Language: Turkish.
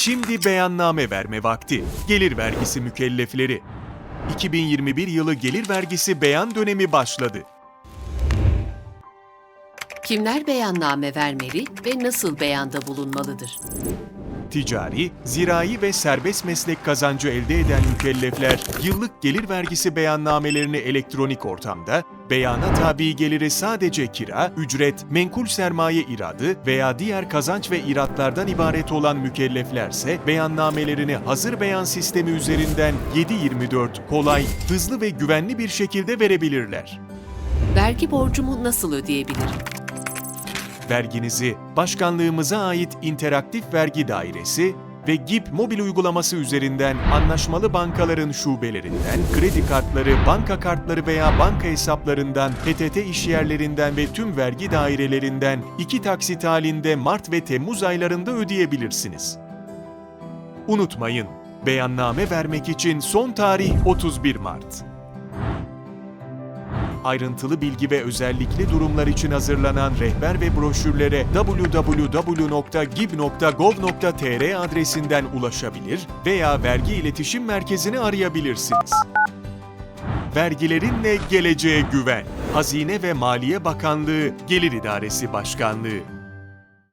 Şimdi beyanname verme vakti. Gelir vergisi mükellefleri. 2021 yılı gelir vergisi beyan dönemi başladı. Kimler beyanname vermeli ve nasıl beyanda bulunmalıdır? Ticari, zirai ve serbest meslek kazancı elde eden mükellefler yıllık gelir vergisi beyannamelerini elektronik ortamda, beyana tabi geliri sadece kira, ücret, menkul sermaye iradı veya diğer kazanç ve iratlardan ibaret olan mükelleflerse beyannamelerini hazır beyan sistemi üzerinden 7/24 kolay, hızlı ve güvenli bir şekilde verebilirler. Vergi borcumu nasıl ödeyebilirim? Verginizi başkanlığımıza ait interaktif vergi dairesi ve GİP mobil uygulaması üzerinden anlaşmalı bankaların şubelerinden, kredi kartları, banka kartları veya banka hesaplarından, PTT işyerlerinden ve tüm vergi dairelerinden iki taksit halinde Mart ve Temmuz aylarında ödeyebilirsiniz. Unutmayın, beyanname vermek için son tarih 31 Mart. Ayrıntılı bilgi ve özellikli durumlar için hazırlanan rehber ve broşürlere www.gib.gov.tr adresinden ulaşabilir veya vergi iletişim merkezini arayabilirsiniz. Vergilerinle geleceğe güven. Hazine ve Maliye Bakanlığı Gelir İdaresi Başkanlığı